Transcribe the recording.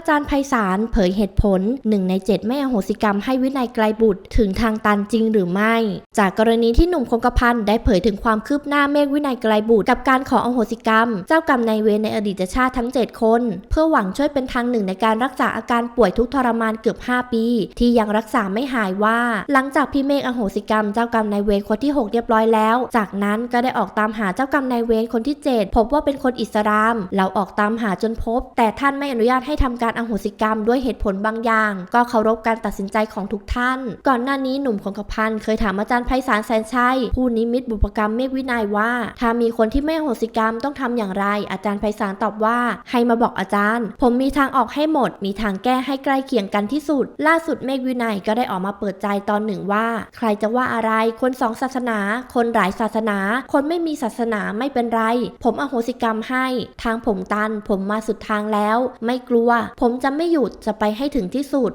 อาจารย์ไพศาลเผยเหตุผลหนึ่งในเจ็ดไม่อโหสิกรรมให้วินัยไกลบุตรถึงทางตันจริงหรือไม่ จากกรณีที่หนุ่มคงกระพันได้เผยถึงความคืบหน้าเมฆวินัยไกลบุตร กับการขออโหสิกรรม เจ้ากรรมนายเวรในอดีตชาติทั้ง 7 คน เพื่อหวังช่วยเป็นทางหนึ่งในการรักษาอาการป่วยทุกทรมานเกือบ 5 ปี ที่ยังรักษาไม่หายว่า หลังจากพี่เมฆอโหสิกรรมเจ้ากรรมนายเวรคนที่ 6 เรียบร้อยแล้ว จากนั้นก็ได้ออกตามหาเจ้ากรรมนายเวรคนที่ 7 พบว่าเป็นคนอิสลาม เราออกตามหาจนพบ แต่ท่านไม่อนุญาตให้ทำการอโหสิกรรมด้วยเหตุผลบางอย่าง ก็เคารพการตัดสินใจของทุกท่าน ก่อนหน้านี้หนุ่มคงกพันเคยถามอาจารย์ไพศาลแสนชัยผู้นิมิตบุพกรรมเมฆวินัยว่า ถ้ามีคนที่ไม่อโหสิกรรมต้องทำอย่างไร อาจารย์ไพศาลตอบว่า ให้มาบอกอาจารย์ ผมมีทางออกให้หมด มีทางแก้ให้ใกล้เคียงกันที่สุด ล่าสุดเมฆวินัยก็ได้ออกมาเปิดใจตอนหนึ่งว่า ใครจะว่าอะไร คนสองศาสนา คนหลายศาสนา คนไม่มีศาสนาไม่เป็นไร ผมอโหสิกรรมให้ ทางผมตัน ผมมาสุดทางแล้ว ไม่กลัวผมจะไม่หยุดจะไปให้ถึงที่สุด